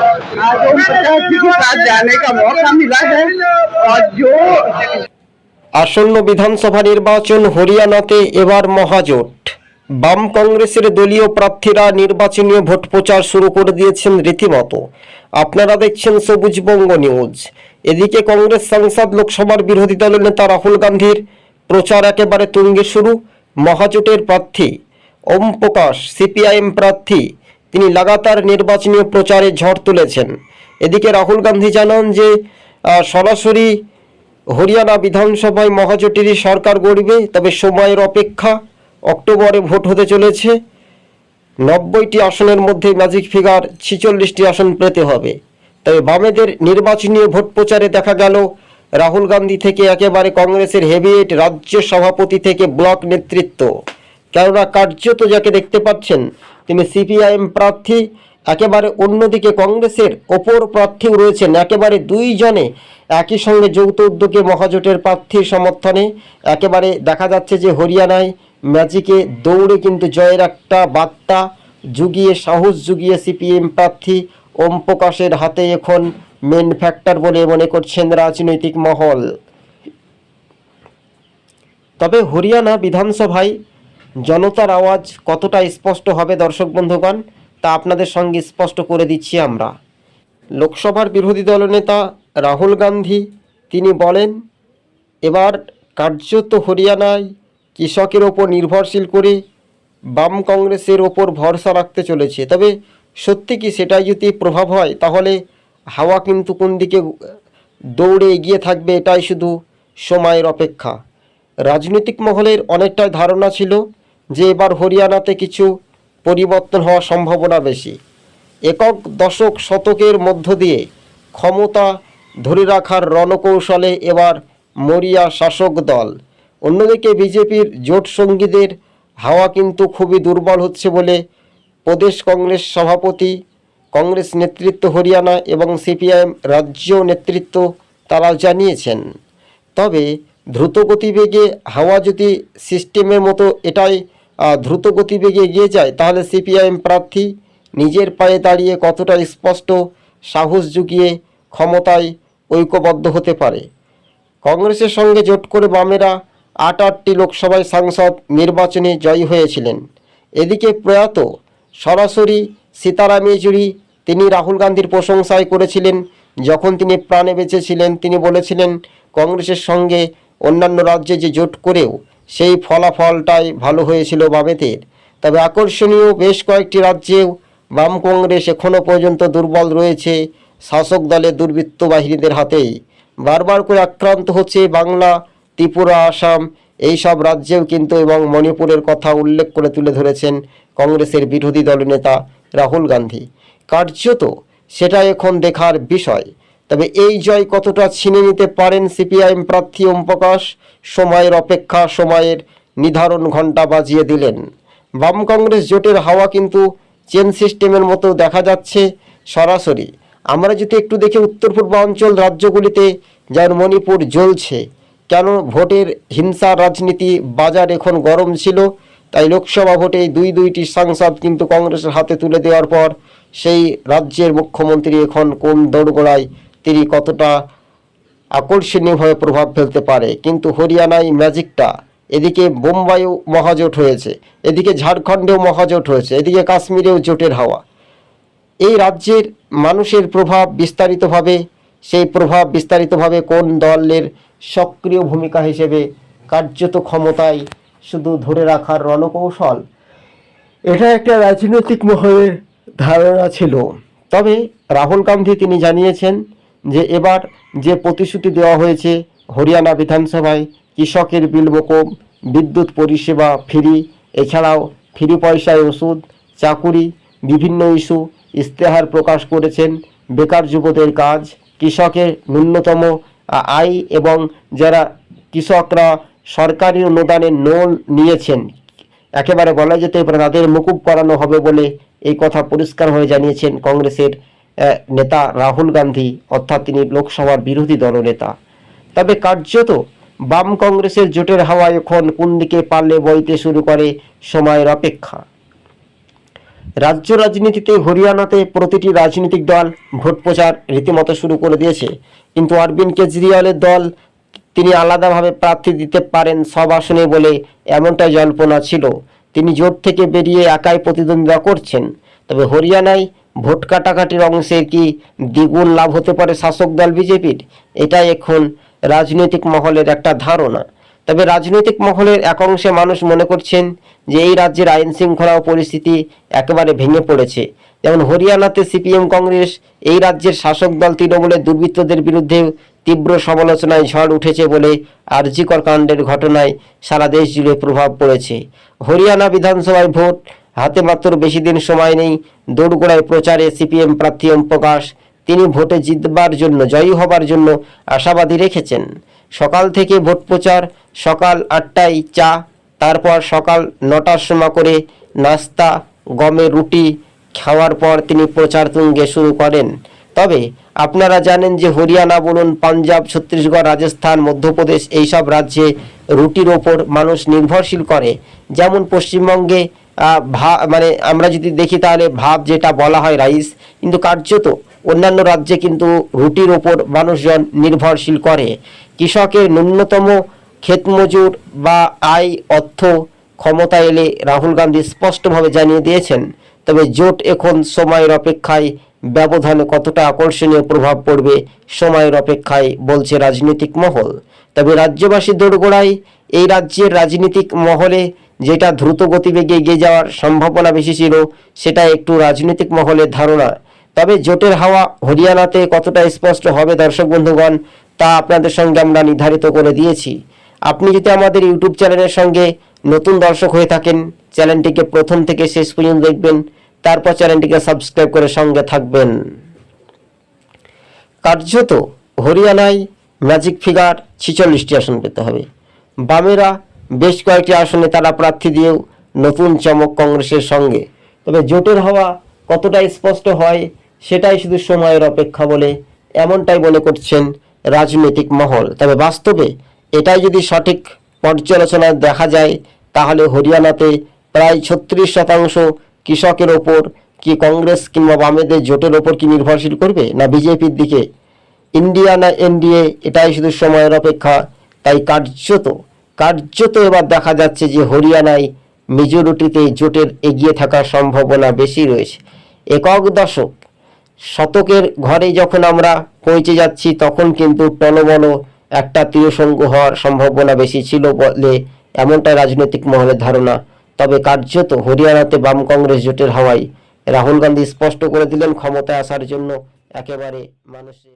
आज ओम प्रकाश जी के साथ जाने का मौका मिला है और जो আসন্ন বিধানসভা নির্বাচন হরিয়ানাতে এবার মহাজোট বাম কংগ্রেসের দলীয় প্রার্থীরা নির্বাচনী ভোট প্রচার শুরু করে দিয়েছেন রীতিমতো আপনারা দেখছেন সবুজবঙ্গ নিউজ এদিকে কংগ্রেস সাংসদ লোকসভার বিরোধী দলের নেতা রাহুল গান্ধীর প্রচার একেবারে তুঙ্গে শুরু মহাজোটের প্রার্থী ওম প্রকাশ সিপিআইএম প্রার্থী তিনি লাগাতার নির্বাচনী প্রচারে ঝড় তুলেছেন। এদিকে রাহুল গান্ধী জানান যে সরাসরি হরিয়ানা বিধানসভায় মহাজোটেরই সরকার গড়বে, তবে সময়ের অপেক্ষা অক্টোবরে ভোট হতে চলেছে। নব্বইটি আসনের মধ্যে ম্যাজিক ফিগার ছিচল্লিশটি আসন পেতে হবে। তবে বামেদের নির্বাচনী ভোট প্রচারে দেখা গেল, রাহুল গান্ধী থেকে একেবারে কংগ্রেসের হেভিয়েট রাজ্য সভাপতি থেকে ব্লক নেতৃত্ব। কেননা কার্যত যাকে দেখতে পাচ্ছেন, তিনি সিপিআইএম প্রার্থী, একেবারে অন্যদিকে কংগ্রেসের ওপর প্রার্থীও রয়েছেন। একেবারে দুইজনে একই সঙ্গে যৌথ উদ্যোগে মহাজোটের প্রার্থীর সমর্থনে একেবারে দেখা যাচ্ছে যে হরিয়ানায় ম্যাজিকে দৌড়ে কিন্তু জয়ের একটা বার্তা জুগিয়ে, সাহস জুগিয়ে সিপিএম প্রার্থী ওম প্রকাশের হাতে এখন মেন ফ্যাক্টর বলে মনে করছেন রাজনৈতিক মহল। তবে হরিয়ানা বিধানসভায় জনতার আওয়াজ কতটা স্পষ্ট হবে দর্শক বন্ধুগণ, তা আপনাদের সঙ্গে স্পষ্ট করে দিচ্ছি আমরা। লোকসভার বিরোধী দলনেতা রাহুল গান্ধী, তিনি বলেন, এবার কার্যত হরিয়ানায় কৃষকের ওপর নির্ভরশীল করে বাম কংগ্রেসের ওপর ভরসা রাখতে চলেছে। তবে সত্যি কি সেটাই যদি প্রভাব হয়, তাহলে হাওয়া কিন্তু কোন দিকে দৌড়ে এগিয়ে থাকবে, এটাই শুধু সময়ের অপেক্ষা। রাজনৈতিক মহলের অনেকটাই ধারণা ছিল যে এবার হরিয়ানাতে কিছু পরিবর্তন হওয়ার সম্ভাবনা বেশি। একক দশক শতকের মধ্য দিয়ে ক্ষমতা ধরে রাখার রণকৌশলে এবার মরিয়া শাসক দল। অন্যদিকে বিজেপির জোট সঙ্গীদের হাওয়া কিন্তু খুবই দুর্বল হচ্ছে বলে প্রদেশ কংগ্রেস সভাপতি, কংগ্রেস নেতৃত্ব হরিয়ানা এবং সিপিআইএম রাজ্য নেতৃত্ব তারা জানিয়েছেন। তবে দ্রুত গতিবেগে হাওয়া যদি সিস্টেমের মতো এটাই দ্রুত গতিবেগে এগিয়ে যায়, তাহলে সিপিআইএম প্রার্থী নিজের পায়ে দাঁড়িয়ে কতটা স্পষ্ট সাহস জুগিয়ে ক্ষমতায় ঐক্যবদ্ধ হতে পারে? কংগ্রেসের সঙ্গে জোট করে বামেরা আট আটটি লোকসভায় সাংসদ নির্বাচনে জয়ী হয়েছিলেন। এদিকে প্রয়াত সরাসরি সীতারাম ইয়েচুরি, তিনি রাহুল গান্ধীর প্রশংসায় করেছিলেন। যখন তিনি প্রাণে বেঁচেছিলেন, তিনি বলেছিলেন, কংগ্রেসের সঙ্গে অন্যান্য রাজ্যে যে জোট করেও সেই ফলাফলটাই ভালো হয়েছিল বামেদের। তবে আকর্ষণীয় বেশ কয়েকটি রাজ্যেও বাম কংগ্রেস এখনও পর্যন্ত দুর্বল রয়েছে শাসক দলের দুর্বৃত্ত বাহিনীদের হাতেই। বারবার করে আক্রান্ত হচ্ছে বাংলা, ত্রিপুরা, আসাম এই সব রাজ্যেও কিন্তু এবং মণিপুরের কথা উল্লেখ করে তুলে ধরেছেন কংগ্রেসের বিরোধী দলনেতা রাহুল গান্ধী। কার্যত সেটা এখন দেখার বিষয়। তবে এই জয় কতটা ছিনে নিতে পারেন সিপিআইএম প্রার্থী ওম প্রকাশ সময়ের অপেক্ষা, সময়ের নির্ধারণ ঘণ্টা বাজিয়ে দিলেন। বাম কংগ্রেস জোটের হাওয়া কিন্তু চেন সিস্টেমের মতো দেখা যাচ্ছে সরাসরি। আমরা যদি একটু দেখি উত্তর পূর্বাঞ্চল রাজ্যগুলিতে, যেমন মণিপুর জ্বলছে। কেন ভোটের হিংসা রাজনীতি বাজার এখন গরম ছিল? তাই লোকসভা ভোটে দুই দুইটি সাংসদ কিন্তু কংগ্রেসের হাতে তুলে দেওয়ার পর সেই রাজ্যের মুখ্যমন্ত্রী এখন কোন দৌড়গোড়ায় তিনি কতটা আকর্ষণীয়ভাবে প্রভাব ফেলতে পারে। কিন্তু হরিয়ানায় ম্যাজিকটা, এদিকে বোম্বাইও মহাজোট হয়েছে, এদিকে ঝাড়খণ্ডেও মহাজোট হয়েছে, এদিকে কাশ্মীরেও জোটের হাওয়া। এই রাজ্যের মানুষের প্রভাব বিস্তারিতভাবে, সেই প্রভাব বিস্তারিতভাবে কোন দলের সক্রিয় ভূমিকা হিসেবে কার্যত ক্ষমতায় শুধু ধরে রাখার রণকৌশল? এটা একটা রাজনৈতিক মহলের ধারণা ছিল। তবে রাহুল গান্ধী তিনি জানিয়েছেন যে এবার যে প্রতিশ্রুতি দেওয়া হয়েছে হরিয়ানা বিধানসভায়, কৃষকের বিল মকুব বিদ্যুৎ পরিষেবা ফ্রি, এছাড়াও ফ্রি পয়সায় ওষুধ, চাকুরি, বিভিন্ন ইস্যু ইস্তেহার প্রকাশ করেছেন বেকার যুবদের কাজ, কৃষকের ন্যূনতম আয় এবং যারা কৃষকরা সরকারি অনুদানে লোন নিয়েছেন। একেবারে বলা যেতে পারে তাদের মুকুব করানো হবে বলে এই কথা পরিষ্কার হয়ে জানিয়েছেন কংগ্রেসের নেতা রাহুল গান্ধী, অর্থাৎ তিনি লোকসভার বিরোধী দলনেতা। তবে কার্যত বাম কংগ্রেসের জোটের হাওয়া এখন কোন দিকে পারলে বইতে শুরু করে সময়ের অপেক্ষা। রাজ্য রাজনীতিতে হরিয়ানাতে প্রতিটি রাজনৈতিক দল ভোট প্রচার রীতিমতো শুরু করে দিয়েছে। কিন্তু অরবিন্দ কেজরিওয়ালের দল তিনি আলাদাভাবে প্রার্থী দিতে পারেন সব আসনে বলে এমনটাই জল্পনা ছিল। তিনি জোট থেকে বেরিয়ে একাই প্রতিদ্বন্দ্বিতা করছেন। তবে হরিয়ানায় ভোট কাটাকাটির অংশে কি দ্বিগুণ লাভ হতে পারে শাসক দল বিজেপির? এটা এখন রাজনৈতিক মহলের একটা ধারণা। তবে রাজনৈতিক মহলের এক অংশে মানুষ মনে করছেন যে এই রাজ্যের আইন শৃঙ্খলা ও পরিস্থিতি একেবারে ভেঙে পড়েছে। যেমন হরিয়ানাতে সিপিএম কংগ্রেস, এই রাজ্যের শাসক দল তৃণমূলের দুর্বৃত্তদের বিরুদ্ধে তীব্র সমালোচনায় ঝড় উঠেছে বলে আরজিকর কাণ্ডের ঘটনায় সারা দেশ জুড়ে প্রভাব পড়েছে। হরিয়ানা বিধানসভায় ভোট হাতে মাত্র বেশি দিন সময় নেই দৌড়গোড়ায় প্রচারে সিপিএম প্রার্থী ওম প্রকাশ। তিনি ভোটে জিতবার জন্য, জয়ী হবার জন্য আশাবাদী রেখেছেন। সকাল থেকে ভোট প্রচার, সকাল আটটায় চা, তারপর সকাল নটার সময় করে নাস্তা গমের রুটি, খাওয়ার পর তিনি প্রচার তুঙ্গে শুরু করেন। তবে আপনারা জানেন যে হরিয়ানা বলুন, পাঞ্জাব, ছত্তিশগড়, রাজস্থান, মধ্যপ্রদেশ, এইসব রাজ্যে রুটির ওপর মানুষ নির্ভরশীল করে। যেমন পশ্চিমবঙ্গে মানে আমরা যদি দেখি তাহলে ভাব যেটা বলা হয় রাইস, কিন্তু কার্যত অন্যান্য রাজ্যে কিন্তু রুটির ওপর মানুষজন নির্ভরশীল করে। কৃষকের ন্যূনতম ক্ষেত মজুর বা আয় অর্থ ক্ষমতা এলে রাহুল গান্ধী স্পষ্টভাবে জানিয়ে দিয়েছেন, তবে জোট এখন সময়ের অপেক্ষায় ব্যবধানে কতটা আকর্ষণীয় প্রভাব পড়বে সময়ের অপেক্ষায় বলছে রাজনৈতিক মহল। তবে রাজ্যবাসী দোরগোড়ায় এই রাজ্যের রাজনৈতিক মহলে যেটা দ্রুত গতিবেগে এগিয়ে যাওয়ার সম্ভাবনা বেশি ছিল, সেটা একটু রাজনৈতিক মহলের ধারণা। তবে জোটের হাওয়া হরিয়ানাতে কতটা স্পষ্ট হবে দর্শক বন্ধুগণ, তা আপনাদের সঙ্গে আমরা নির্ধারিত করে দিয়েছি। আপনি যদি আমাদের ইউটিউব চ্যানেলের সঙ্গে নতুন দর্শক হয়ে থাকেন, চ্যানেলটিকে প্রথম থেকে শেষ পর্যন্ত দেখবেন, তারপর চ্যানেলটিকে সাবস্ক্রাইব করে সঙ্গে থাকবেন। কার্যত হরিয়ানায় ম্যাজিক ফিগার ছিচল্লিশটি আসন পেতে হবে। বামেরা বেশ কয়েকটি আসনে তারা প্রার্থী দিয়েও নতুন চমক কংগ্রেসের সঙ্গে। তবে জোটের হওয়া কতটা স্পষ্ট হয়, সেটাই শুধু সময়ের অপেক্ষা বলে এমনটাই মনে করছেন রাজনৈতিক মহল। তবে বাস্তবে এটাই যদি সঠিক পর্যালোচনায় দেখা যায়, তাহলে হরিয়ানাতে প্রায় ছত্রিশ শতাংশ কৃষকের ওপর কি কংগ্রেস কিংবা বামেদের জোটের ওপর কি নির্ভরশীল করবে, না বিজেপির দিকে? ইন্ডিয়া না এনডিএ এটাই শুধু সময়ের অপেক্ষা, তাই কার্যত কার্যত এবার দেখা যাচ্ছে যে হরিয়ানায় মেজরিটিতে জোটের এগিয়ে থাকার সম্ভাবনা বেশি রয়েছে। একক দশক, শতকের ঘরে যখন আমরা পৌঁছে যাচ্ছি, তখন কিন্তু টলবল একটা তীরসঙ্গ হওয়ার সম্ভাবনা বেশি ছিল বলে এমনটা রাজনৈতিক মহলের ধারণা। তবে কার্যত হরিয়ানাতে বাম কংগ্রেস জোটের হাওয়ায় রাহুল গান্ধী স্পষ্ট করে দিলেন, ক্ষমতায় আসার জন্য একেবারে মানুষের